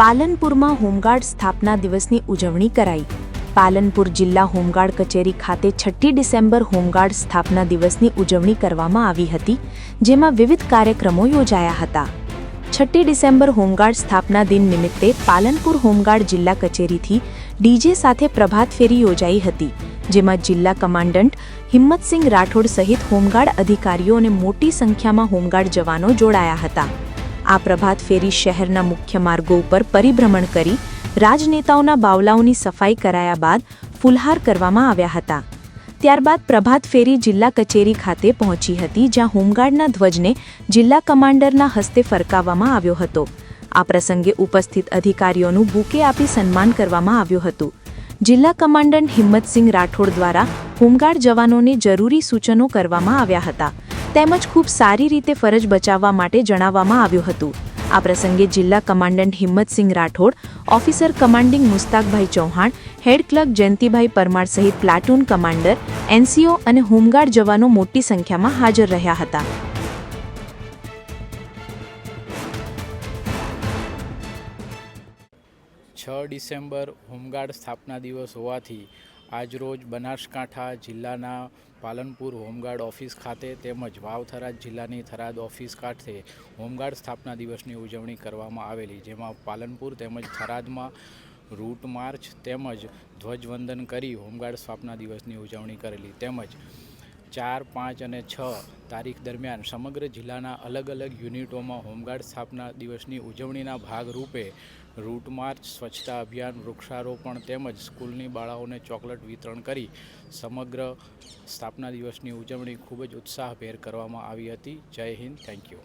પાલનપુરમાં home guard સ્થાપના દિવસની ઉજવણી કરાઈ. પાલનપુર જિલ્લા હોમગાર્ડ કચેરી ખાતે છઠ્ઠી ડિસેમ્બર હોમગાર્ડ સ્થાપના દિવસની ઉજવણી કરવામાં આવી હતી, જેમાં વિવિધ કાર્યક્રમો યોજાયા હતા. છઠ્ઠી ડિસેમ્બર હોમગાર્ડ સ્થાપના દિન નિમિત્તે પાલનપુર હોમગાર્ડ જિલ્લા કચેરીથી ડીજે સાથે પ્રભાત ફેરી યોજાઈ હતી, જેમાં જિલ્લા કમાન્ડન્ટ હિંમતસિંહ રાઠોડ સહિત હોમગાર્ડ અધિકારીઓ અને મોટી સંખ્યામાં હોમગાર્ડ જવાનો જોડાયા હતા. આ પ્રભાત ફેરી શહેરના મુખ્ય માર્ગો ઉપર પરિભ્રમણ કરી રાજનેતાઓના બાવલાઓની સફાઈ કરાયા બાદ ફુલહાર કરવામાં આવ્યા હતા. ત્યારબાદ પ્રભાત ફેરી જિલ્લા કચેરી ખાતે પહોંચી હતી, જ્યાં હોમગાર્ડના ધ્વજને જિલ્લા કમાન્ડરના હસ્તે ફરકાવવામાં આવ્યો હતો. આ પ્રસંગે ઉપસ્થિત અધિકારીઓનું બુકે આપી સન્માન કરવામાં આવ્યું હતું. જિલ્લા કમાન્ડન્ટ હિંમતસિંહ રાઠોડ દ્વારા હોમગાર્ડ જવાનોને જરૂરી સૂચનો કરવામાં આવ્યા હતા. તેમજ ખૂબ સારી રીતે ફરજ બચાવવા માટે જણાવવામાં આવ્યું હતું. આ પ્રસંગે જિલ્લા commandant Himmatsinh Rathod, officer commanding Mustakbhai Chauhan, head clerk Jayantibhai Parmar સહિત પ્લાટૂન કમાન્ડર, એનસીઓ અને હોમગાર્ડ જવાનો મોટી સંખ્યામાં હાજર રહ્યા હતા. છ ડિસેમ્બર હોમગાર્ડ સ્થાપના દિવસ હોવાથી આજરોજ બનાસકાંઠા જિલ્લાના પાલનપુર હોમગાર્ડ ઓફિસ ખાતે તેમજ વાવથરા જિલ્લાની થરાદ ઓફિસ ખાતે હોમગાર્ડ સ્થાપના દિવસની ઉજવણી કરવામાં આવેલી, જેમાં પાલનપુર તેમજ થરાદમાં રૂટ માર્ચ તેમજ ધ્વજવંદન કરી હોમગાર્ડ સ્થાપના દિવસની ઉજવણી કરેલી. તેમજ ચાર, પાંચ અને છ તારીખ દરમિયાન સમગ્ર જિલ્લાના અલગ અલગ યુનિટોમાં હોમગાર્ડ સ્થાપના દિવસની ઉજવણીના ભાગરૂપે રૂટ માર્ચ, સ્વચ્છતા અભિયાન, વૃક્ષારોપણ તેમજ સ્કૂલની બાળાઓને ચોકલેટ વિતરણ કરી સમગ્ર સ્થાપના દિવસની ઉજવણી ખૂબ જ ઉત્સાહભેર કરવામાં આવી હતી. જય હિન્દ. Thank you.